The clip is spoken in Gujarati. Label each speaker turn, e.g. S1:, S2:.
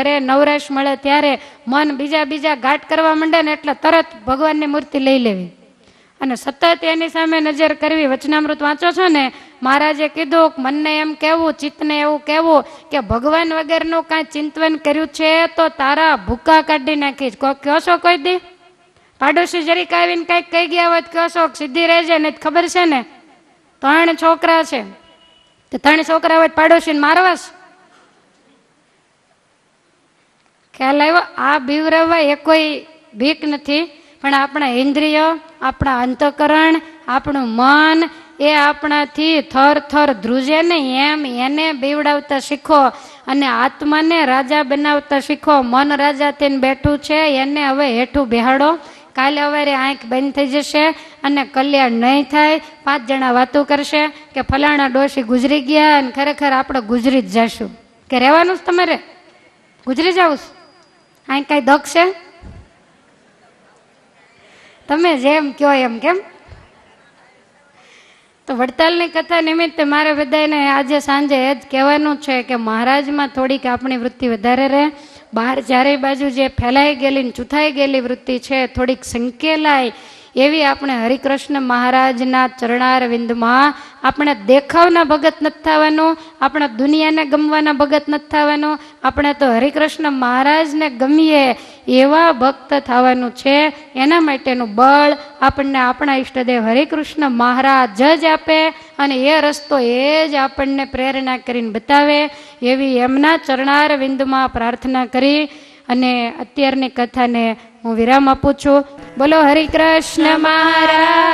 S1: ઘરે નવરાશ મળે ત્યારે મન બીજા બીજા ઘાટ કરવા માંડે ને એટલે તરત ભગવાનની મૂર્તિ લઈ લેવી. અને સતત એની સામે નજર કરવી. વચનામૃત વાંચો છો ને? મહારાજે કીધું, મનને એમ કહેવું, ચિત્તને એવું કહેવું કે ભગવાન વગરનું કાંઈ ચિંતવન કર્યું છે તો તારા ભૂકા કાઢી નાખીશ. કોઈ કહો છો કોઈ દી? પાડોશી જરીક આવીને કંઈક કહી ગયા હોય તો કહો છો? સીધી રહેજે ને ખબર છે ને? ત્રણ છોકરા છે. તો ત્રણ છોકરા હોય પાડોશીને મારવાશ? ખ્યાલ આવ્યો? આ બીવરાવવા એ કોઈ બીક નથી, પણ આપણા ઇન્દ્રિયો, આપણા અંતકરણ, આપણું મન, એ આપણાથી થર થર ધ્રુજે ને એમ એને બીવડાવતા શીખો અને આત્માને રાજા બનાવતા શીખો. મન રાજા થઈને બેઠું છે, એને હવે હેઠું બેહાડો. કાલે અવારે આંખ બંધ થઈ જશે અને કલ્યાણ નહીં થાય. પાંચ જણા વાતો કરશે કે ફલાણા ડોશી ગુજરી ગયા અને ખરેખર આપણે ગુજરી જ જશું. કે રહેવાનું જ તમારે? ગુજરી જાવ અહીં કઈ દક છે? તમે જેમ કયો એમ, કેમ? તો વડતાલની કથા નિમિત્તે મારે બધાને આજે સાંજે એ જ કહેવાનું છે કે મહારાજમાં થોડીક આપણી વૃત્તિ વધારે રહે. બહાર ચારે બાજુ જે ફેલાઈ ગયેલી ચૂથાઈ ગયેલી વૃત્તિ છે, થોડીક સંકેલાય એવી આપણે હરિકૃષ્ણ મહારાજના ચરણાર વિંદમાં આપણે દેખાવના ભગત નથી થવાનું, આપણે દુનિયાને ગમવાના ભગત નથી થવાનું, આપણે તો હરિકૃષ્ણ મહારાજને ગમીએ એવા ભક્ત થવાનું છે. એના માટેનું બળ આપણને આપણા ઈષ્ટદેવ હરિકૃષ્ણ મહારાજ જ આપે અને એ રસ્તો એ જ આપણને પ્રેરણા કરીને બતાવે. એવી એમના ચરણાર વિંદમાં પ્રાર્થના કરી અને અત્યારની કથાને હું વિરામ આપું છું. બોલો હરિકૃષ્ણ મહારાજની જય